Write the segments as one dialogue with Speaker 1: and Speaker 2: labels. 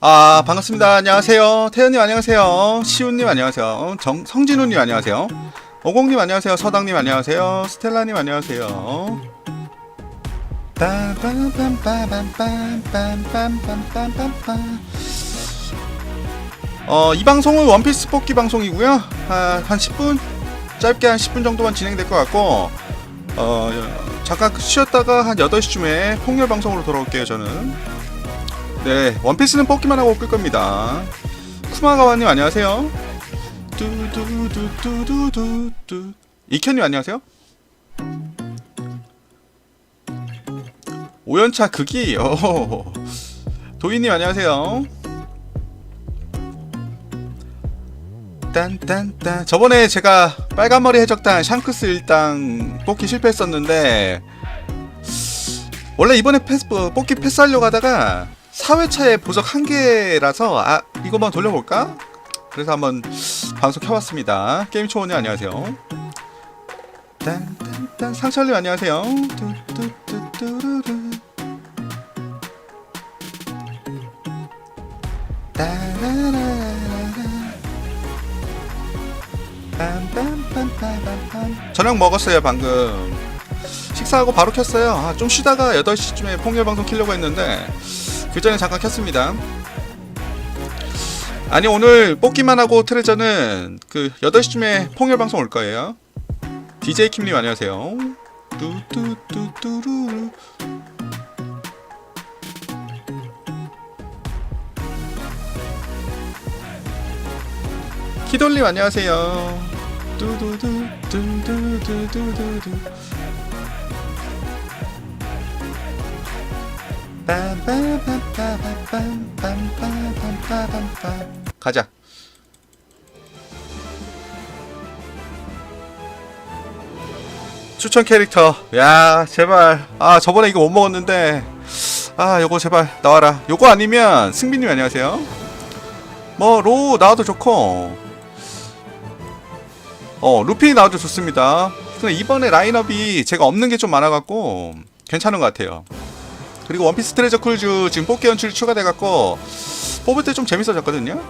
Speaker 1: 아 반갑습니다. 안녕하세요. 태연님 안녕하세요. 시훈님 안녕하세요. 정, 성진우님 안녕하세요. 오공님 안녕하세요. 서당님 안녕하세요. 스텔라님 안녕하세요. 어, 이 방송은 원피스 뽑기 방송이고요 아, 한 10분 짧게 한 10분 정도만 진행될 것 같고 어, 잠깐 쉬었다가 한 8시쯤에 폭렬 방송으로 돌아올게요 저는 네, 원피스는 뽑기만 하고 끌 겁니다. 쿠마가와님 안녕하세요. 뚜두두두두두두. 이현님 안녕하세요. 오연차 극이. 어. 도희님 안녕하세요. 딴딴딴. 저번에 제가 빨간 머리 해적단 샹크스 일당 뽑기 실패했었는데 원래 이번에 패스, 어, 뽑기 패스하려고 하다가 4회차에 보석 한 개라서 아 이거만 돌려볼까? 그래서 한번 방송 켜봤습니다. 게임 초원님 안녕하세요. 딴딴딴 상철님 안녕하세요. 뚜뚜뚜뚜루루. 저녁 먹었어요 방금. 식사하고 바로 켰어요. 아, 좀 쉬다가 8시쯤에 폭렬 방송 키려고 했는데 그 전에 잠깐 켰습니다. 아니 오늘 뽑기만 하고 트레저는 그 8시쯤에 폭렬 방송 올 거예요. DJ 킴님 안녕하세요. 뚜뚜뚜뚜루. 키돌님 안녕하세요. 뚜두두 뚜두두두 두두. 가자. 추천 캐릭터. 야, 제발. 아, 저번에 이거 못 먹었는데. 아, 요거 제발 나와라. 요거 아니면 승빈님 안녕하세요. 뭐 로 나와도 좋고. 어, 루피 나와도 좋습니다. 근데 이번에 라인업이 제가 없는 게 좀 많아갖고 괜찮은 것 같아요. 그리고 원피스 트레저 쿨즈 지금 뽑기 연출이 추가돼갖고 뽑을 때 좀 재밌어졌거든요.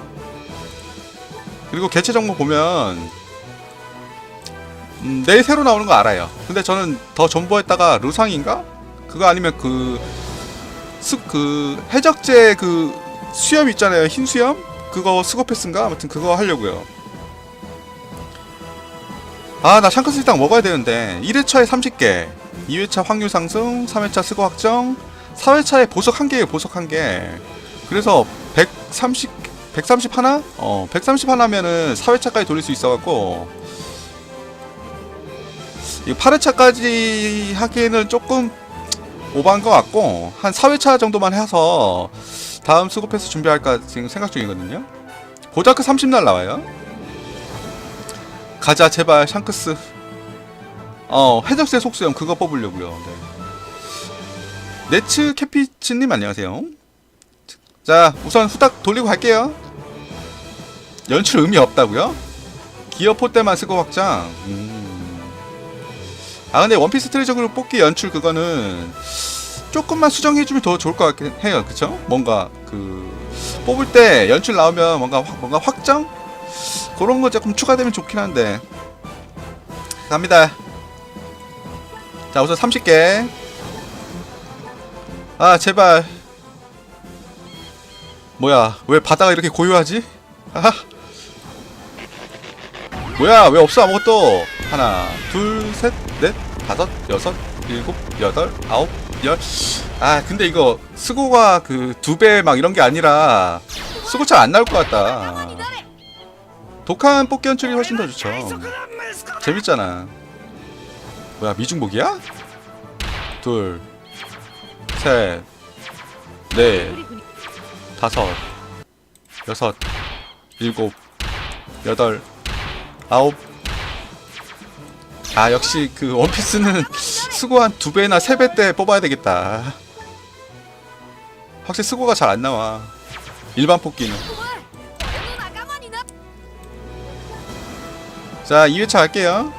Speaker 1: 그리고 개체 정보 보면 음, 내일 새로 나오는 거 알아요. 근데 저는 더 존버했다가 루상인가? 그거 아니면 그, 수, 그, 해적제 그 수염 있잖아요. 흰 수염? 그거 스고패스인가? 아무튼 그거 하려고요. 아, 나 샹크스 일당 먹어야 되는데. 1회차에 30개, 2회차 확률 상승, 3회차 스고 확정, 4회차에 보석 1개에 보석 1개. 그래서 130, 130 하나? 어, 130 하나면은 4회차까지 돌릴 수 있어 갖고, 이 8회차까지 하기에는 조금 오버한 것 같고 한 4회차 정도만 해서 다음 수급 패스 준비할까 지금 생각 중이거든요. 보자크 30날 나와요. 가자 제발 샹크스. 어 해적세 속수염 그거 뽑으려고요. 네. 네츠 캐피츠님 안녕하세요. 자 우선 후딱 돌리고 갈게요. 연출 의미 없다고요? 기어 포 때만 쓰고 확장. 음. 아 근데 원피스 트레저 그룹 뽑기 연출 그거는 조금만 수정해주면 더 좋을 것 같긴 해요 그쵸? 뭔가 그 뽑을 때 연출 나오면 뭔가 확, 뭔가 확정? 그런 거 조금 추가되면 좋긴 한데 갑니다 자 우선 30개 아 제발. 뭐야 왜 바다가 이렇게 고요하지? 아하. 뭐야 왜 없어 아무것도? 하나 둘 셋 넷 다섯 여섯 일곱 여덟 아홉 열 아 근데 이거 수고가 그 두 배 막 이런 게 아니라 수고 잘 안 나올 것 같다. 독한 뽑기 연출이 훨씬 더 좋죠. 재밌잖아. 뭐야 미중복이야? 둘 셋, 넷, 다섯, 여섯, 일곱, 여덟, 아홉. 아, 역시 그 원피스는 수고 한 두 배나 세 배 때 뽑아야 되겠다. 확실히 수고가 잘 안 나와. 일반 뽑기는. 자, 2회차 갈게요.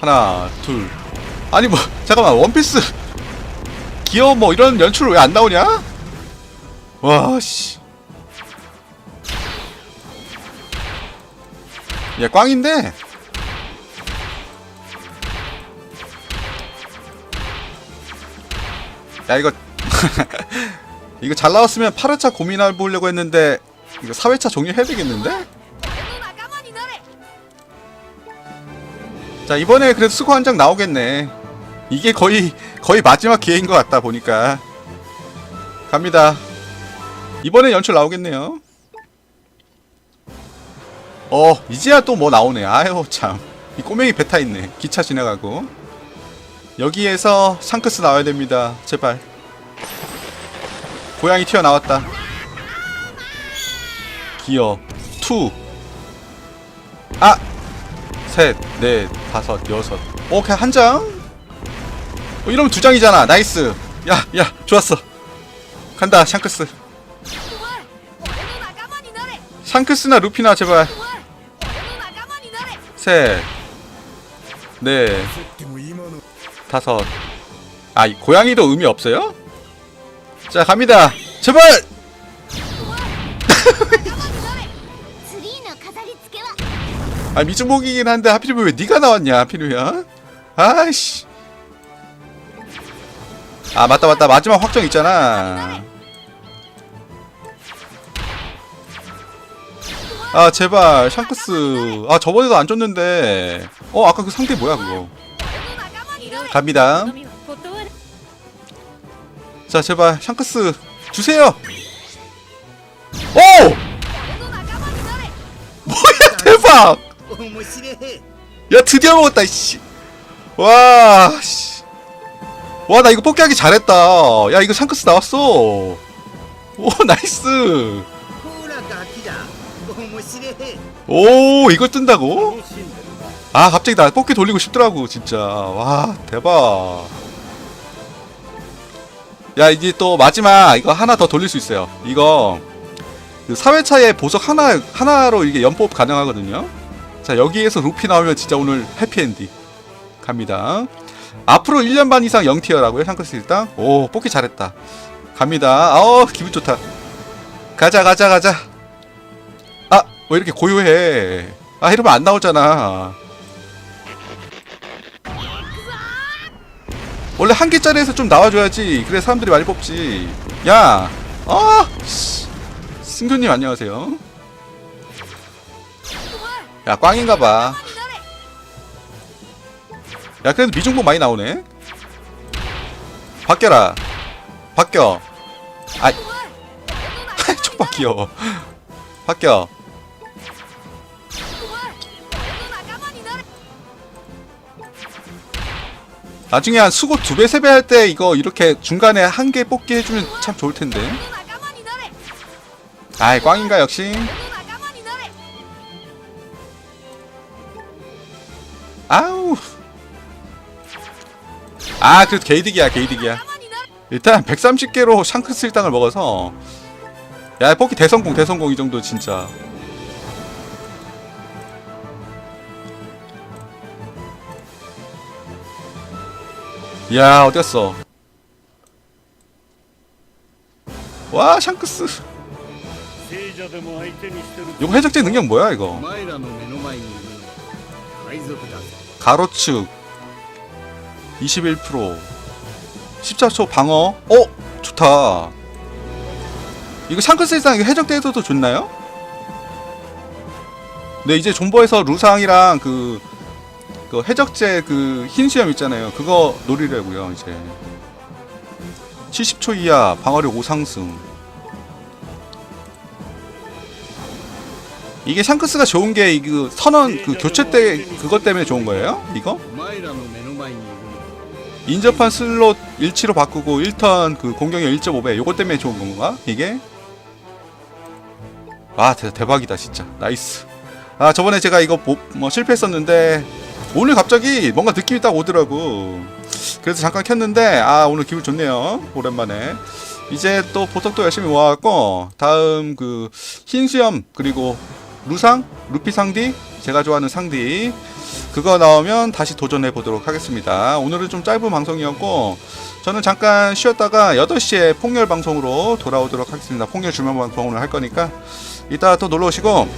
Speaker 1: 하나 둘 아니 뭐 잠깐만 원피스 기어 뭐 이런 연출 왜 안 나오냐? 와 씨. 야 꽝인데. 야 이거 이거 잘 나왔으면 8회차 고민해 보려고 했는데 이거 4회차 종료해야 되겠는데? 자 이번에 그래도 수고 한 장 나오겠네. 이게 거의 거의 마지막 기회인 것 같다 보니까. 갑니다. 이번에 연출 나오겠네요. 어 이제야 또 뭐 나오네. 아유 참. 이 꼬맹이 배타 있네. 기차 지나가고. 여기에서 샹크스 나와야 됩니다. 제발. 고양이 튀어나왔다. 기어. 투. 아! 셋, 넷, 다섯, 여섯. 오케이, 한 장? 어, 이러면 두 장이잖아. 나이스. 야, 야, 좋았어. 간다, 샹크스. 샹크스나 루피나, 제발. 셋, 네. 다섯. 아, 이 고양이도 의미 없어요? 자, 갑니다. 제발! 아 미주목이긴 한데 하필이면 왜 네가 나왔냐 하필이면? 아이씨. 아 맞다 맞다. 마지막 확정 있잖아. 아 제발 샹크스. 아 저번에도 안 줬는데. 어 아까 그 상태 뭐야 그거? 갑니다. 자 제발 샹크스 주세요. 오! 뭐야 대박! 야 드디어 먹었다 이씨. 와 씨. 와 나 이거 뽑기하기 잘했다. 야 이거 샹크스 나왔어. 오 나이스. 오 이걸 뜬다고? 아 갑자기 나 뽑기 돌리고 싶더라고 진짜. 와 대박. 야 이제 또 마지막 이거 하나 더 돌릴 수 있어요. 이거 그 4회차에 보석 하나 하나로 이게 연법 가능하거든요. 자 여기에서 루피 나오면 진짜 오늘 해피엔딩 갑니다. 앞으로 1년 반 이상 0티어라고요? 샹크스 일당? 오 뽑기 잘했다. 갑니다. 어 기분 좋다. 가자 가자 가자. 아왜 이렇게 고요해? 아 이러면 안 나오잖아. 원래 한 개짜리에서 좀 나와줘야지. 그래 사람들이 많이 뽑지. 야 아! 씨. 승규님 안녕하세요 야 꽝인가봐. 야 그래도 미중도 많이 나오네. 바뀌어라. 바뀌어.
Speaker 2: 아이
Speaker 1: 촉박 귀여워. 바뀌어. 나중에 한 수고 두 배 세 배 할 때 이거 이렇게 중간에 한 개 뽑기 해주면 참 좋을 텐데. 아이 꽝인가 역시? 아, 그 게이득이야, 게이득이야. 일단 130개로 샹크스 일당을 먹어서 야, 포기 대성공, 대성공 이 정도 진짜. 야, 어디 갔어? 와, 샹크스. 이거 해적제 능력 뭐야, 이거? 가로축 21% 14초 방어 어 좋다 이거 샹크스 일상 이거 해적대에서도 좋나요? 네 이제 존버에서 루상이랑 그, 그 해적제 그 흰수염 있잖아요 그거 노리려고요 이제 70초 이하 방어력 5상승 이게 샹크스가 좋은 게 그 선언 그 교체 때 그것 때문에 좋은 거예요? 이거? 인접한 슬롯 일치로 바꾸고 1턴 그 공격력 1.5배. 요것 때문에 좋은 건가? 이게? 아 대, 대박이다 진짜. 나이스. 아 저번에 제가 이거 뭐, 뭐 실패했었는데 오늘 갑자기 뭔가 느낌이 딱 오더라고. 그래서 잠깐 켰는데 아 오늘 기분 좋네요. 오랜만에. 이제 또 보석도 열심히 모아갖고 다음 그 흰수염 그리고 루상 루피 상디 제가 좋아하는 상디 그거 나오면 다시 도전해 보도록 하겠습니다. 오늘은 좀 짧은 방송이었고 저는 잠깐 쉬었다가 8시에 폭렬 방송으로 돌아오도록 하겠습니다. 폭렬 주말 방송을 할 거니까 이따 또 놀러 오시고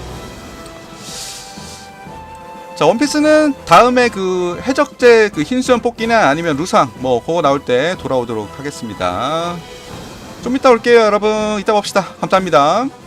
Speaker 1: 자 원피스는 다음에 그 해적제 그 흰수염 뽑기나 아니면 루상 뭐 그거 나올 때 돌아오도록 하겠습니다. 좀 이따 올게요 여러분. 이따 봅시다. 감사합니다.